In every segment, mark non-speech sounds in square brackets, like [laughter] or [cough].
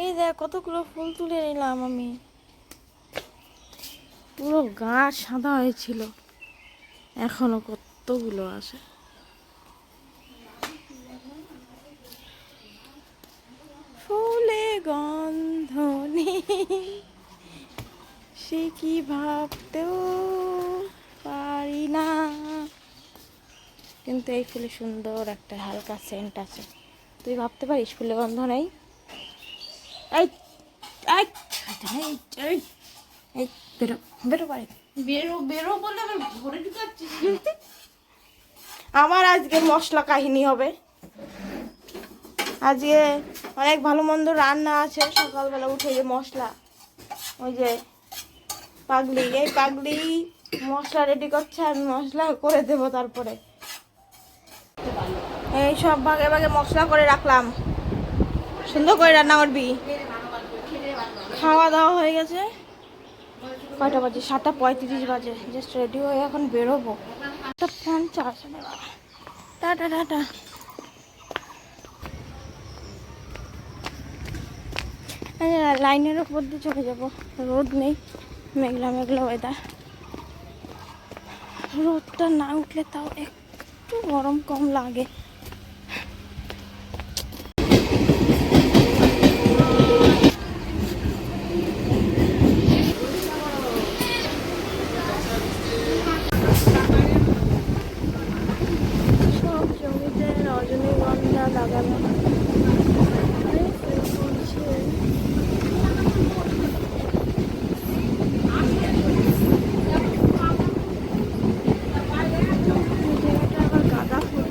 এই দেখ, কতগুলো ফুল তুলে নিলাম আমি। পুরো গাছ সাদা হয়েছিল। এখনও কতগুলো আছে? ফুলে গন্ধ নেই। সে কি ভাবতেও পারি না। কিন্তু এই ফুলে সুন্দর একটা হালকা সেন্ট আছে। তুই ভাবতে পারিস ফুলে গন্ধ নেই? এই এই, এই, এই বেরো বেরো বাড়ি। বেরো বেরো বলে আবার ঘরে ঢুকাচ্ছিস আমার আজকে মশলা কাহিনী হবে। আজকে অনেক ভালো মন্দ রান্না আছে। সকালবেলা উঠে যে মশলা ওই যে পাগলি এই পাগলি মশলা রেডি করছে আমি মশলা করে দেবো তারপরে। এই সব ভাগে ভাগে মশলা করে রাখলাম। সুন্দর করে রান্না করবি। খাওয়া দাওয়া হয়ে গেছে। কয়টা বাজে? সাতটা পঁয়ত্রিশ বাজে। জাস্ট রেডি হয়ে এখন বেরোবো। একটা পঞ্চাশ টাটা টাটা। লাইনের উপর দিয়ে চলে যাব। রোদ নেই, মেঘলা মেঘলা ওয়েদার রোদটা না উঠলে তাও একটু গরম কম লাগে সব জমিতে রজনীগন্ধা লাগানো এই ফুল ফুটছে। এই জায়গাটা আবার গাঁদা ফুল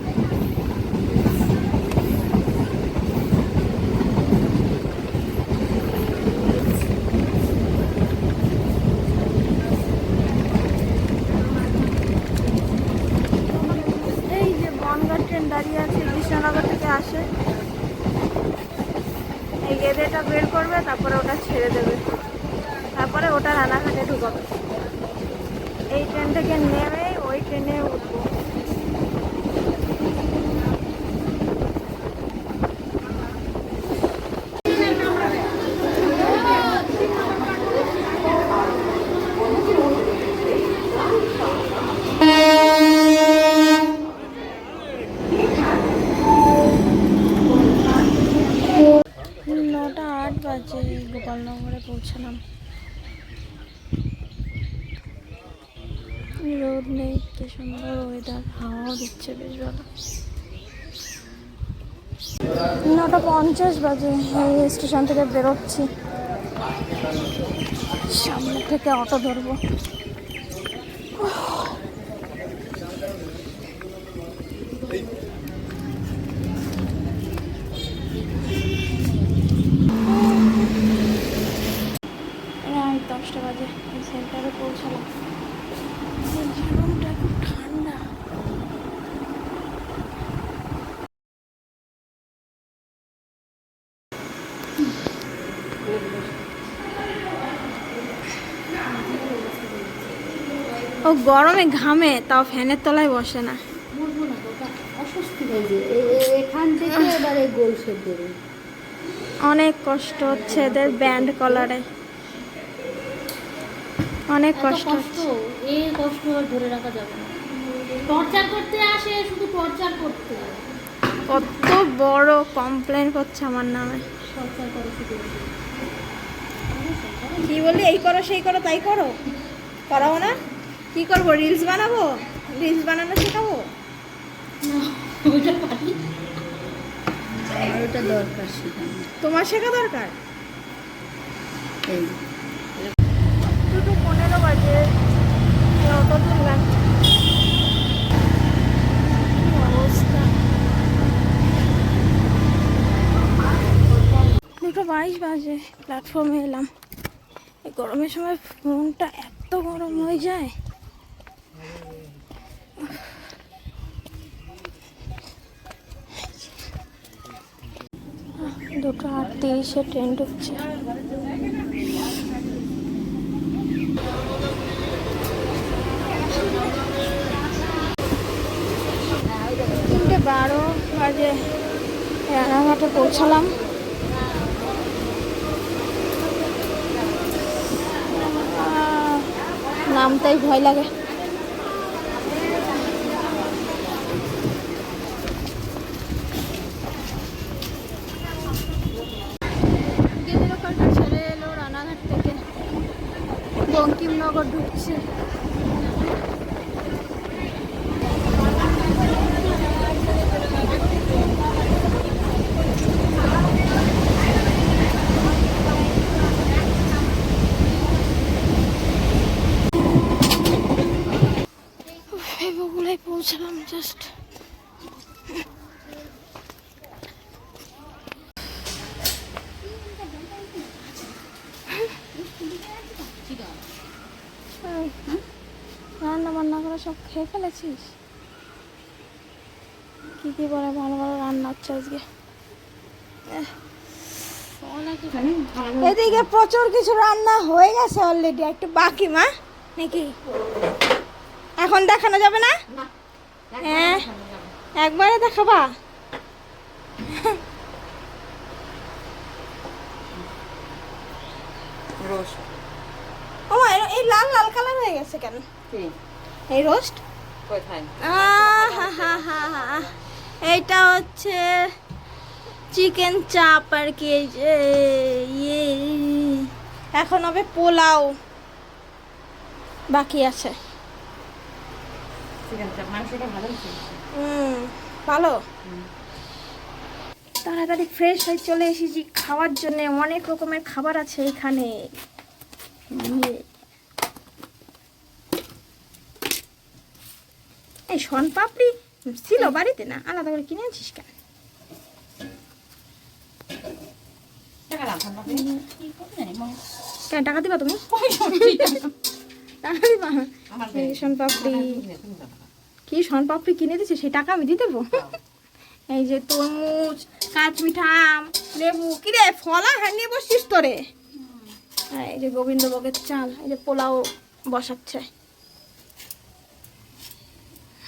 এই যে বনগাঁ ট্রেন দাঁড়িয়ে আছে কৃষ্ণনগর থেকে আসে এই গেদেটা বের করবে, তারপরে ওটা ছেড়ে দেবে। তারপরে ওটা রানাঘাটে ঢুকাবে। এই ট্রেন থেকে নেমে ওই ট্রেনে উঠবো নটা আট বাজে গোপালনগরে পৌঁছালাম রোদ নেই কি সুন্দর ওয়েদার হাওয়াও দিচ্ছে বেশ ভালো। নটা পঞ্চাশ বাজে এই স্টেশন থেকে বেরোচ্ছি। সামনে থেকে অটো ধরবো রাত দশটা বাজে এই সেন্টারে পৌঁছালাম এই রুমটা খুব ঠান্ডা ও গরমে ঘামে তাও ফ্যানের তলায় বসে না। বলব না বাবা অস্বস্তি হয়ে যায় এ- এ- এখান থেকে এবারে গোল শেপ দেবে। অনেক কষ্ট হচ্ছে এদের ব্যান্ড কলারে। অনেক কষ্ট কষ্ট এই কষ্ট আর ধরে রাখা যাবে না। টর্চার করতে আসে শুধু টর্চার করতে কত বড় কমপ্লেন করছে আমার নামে। টর্চার করে শুধু। কি বললি? এই করো সেই করো তাই করো। করাবো না? কি করব? রিলস বানাবো? রিলস বানানো শেখাবো? আর ওটা দরকার সেখানে তোমার শেখা দরকার? এই। দুটো পনেরো বাজে। অটো তুললাম। দুটো বাইশ বাজে। প্ল্যাটফর্মে এলাম। এই গরমের সময় ফোনটা এত গরম হয়ে যায়। দুটো আট তিরিশে ট্রেন ঢুকছে। তিনটে বারো বাজে। রানাঘাটে পৌঁছালাম। নামতেই ভয় লাগে। বঙ্কিমনগর ঢুকছে এই বগুলায় পৌঁছালাম জাস্ট রান্না বান্না করে সব খেয়ে ফেলেছিস? কি কি বলে ভালো ভালো রান্না হচ্ছে আজকে? এদিকে প্রচুর কিছু রান্না হয়ে গেছে অলরেডি একটু বাকি মা নাকি? এখন দেখানো যাবে না? হ্যাঁ একবারে দেখাবা? ও এই লাল লাল কালার হয়ে গেছে কেন? কি? এই রোস্ট এইটা হচ্ছে চিকেন চাপ আর কি ইয়ে এখন হবে পোলাও। বাকি আছে। ভালো হুম ভালো? তাড়াতাড়ি ফ্রেশ হয়ে চলে এসেছি খাওয়ার জন্য অনেক রকমের খাবার আছে এখানে ইয়ে। এই শন পাপড়ি। ছিল বাড়িতে না আলাদা করে কিনে আনছিস কেন? টাকা কেন টাকা দিবা তুমি? টাকা। দিবা? শন পাপড়ি। কি শন পাপড়ি কিনে দিছে সেই টাকা আমি দিয়ে দেবো? এই যে তরমুজ কাঁচমিঠা আম লেবু কি রে ফলা হ্যাঁ নিয়ে বসছিস তোরে? এই যে গোবিন্দভোগের চাল এই যে পোলাও বসাচ্ছে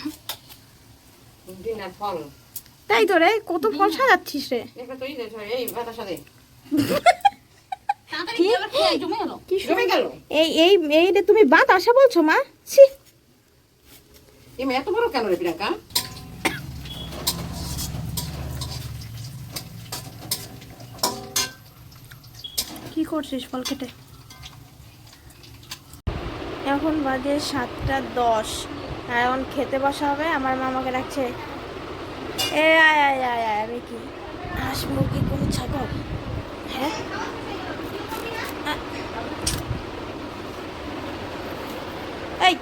দিন আর ফল তাই তো রে কত ফল সাজাচ্ছিস রে। এই কি জমে গেল। কি জমে গেল। এই এই এই রে তুমি বাত আসা বলছো মা? ছি। এত বড় কেন রে প্রিয়াঙ্কা? কি করছিস ফল কেটে এখন বাজে সাতটা দশ। আর এখন খেতে বসা হবে আমার মামাকে ডাকছে এ আয় আয় আয় আয় আমি কি হাঁস মুরগি কোনো ছাগল? হ্যাঁ? এই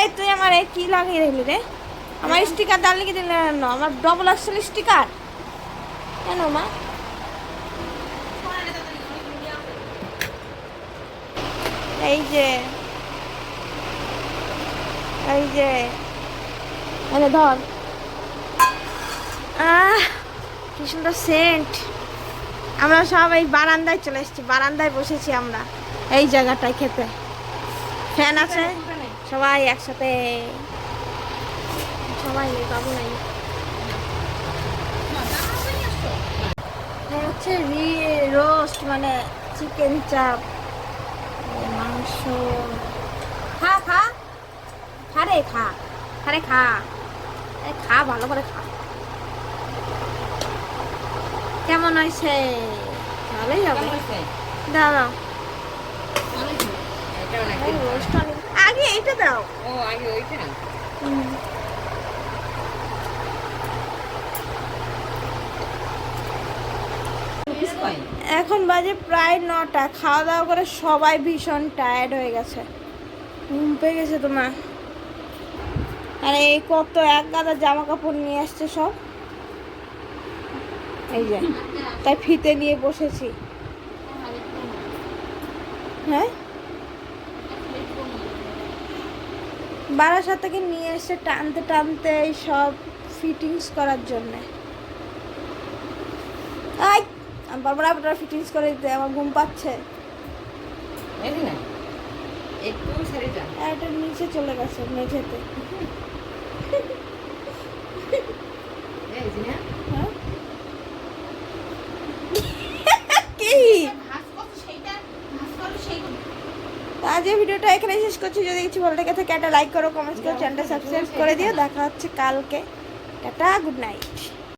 এই তুই আমার এই কি লাগিয়ে দিলি রে? আমার স্টিকার ডাল লিখে দিলি কেন? আমার ডবল আসছিল স্টিকার কেন মা? এই যে এই যে, এনে ধর। আহ, কি সুন্দর সেন্ট। আমরা সব এই বারান্দায় চলে এসেছি, বারান্দায় বসেছি আমরা। এই জায়গাটায় খেতে। ফ্যান আছে? সবাই একসাথে। সবাই বাবু নাই হচ্ছে রোস্ট মানে চিকেন চাপ। মাংস। খা খা। খা রে খা খা রে খা এ খা ভালো করে খা। কেমন হয়েছে? ভালোই হবে। আগে এইটা দাও। ও আগে ওইটা? এখন বাজে প্রায় নটা। খাওয়া দাওয়া করে সবাই ভীষণ টায়ার্ড হয়ে গেছে। ঘুম পেয়ে গেছে তোমার। আর এই কত এক গাদা জামা কাপড় নিয়ে আসছে সব। এই যে তাই ফিতে নিয়ে বসেছি। হ্যাঁ? বারাসাত থেকে নিয়ে এসে টানতে টানতে এই সব ফিটিংস করার জন্যে। আই আমি বারবার ফিটিংস করে দিতে আমার ঘুম পাচ্ছে। না, এটা নিচে চলে গেছে মেঝেতে। হ্যাঁ? [laughs] কি? তো আজ এই ভিডিওটা এখানে শেষ করছি। যদি কিছু ভালো লেগে থাকে একটা লাইক করো কমেন্ট করো চ্যানেলটা সাবস্ক্রাইব করে দিও। দেখা হচ্ছে কালকে। Tata good night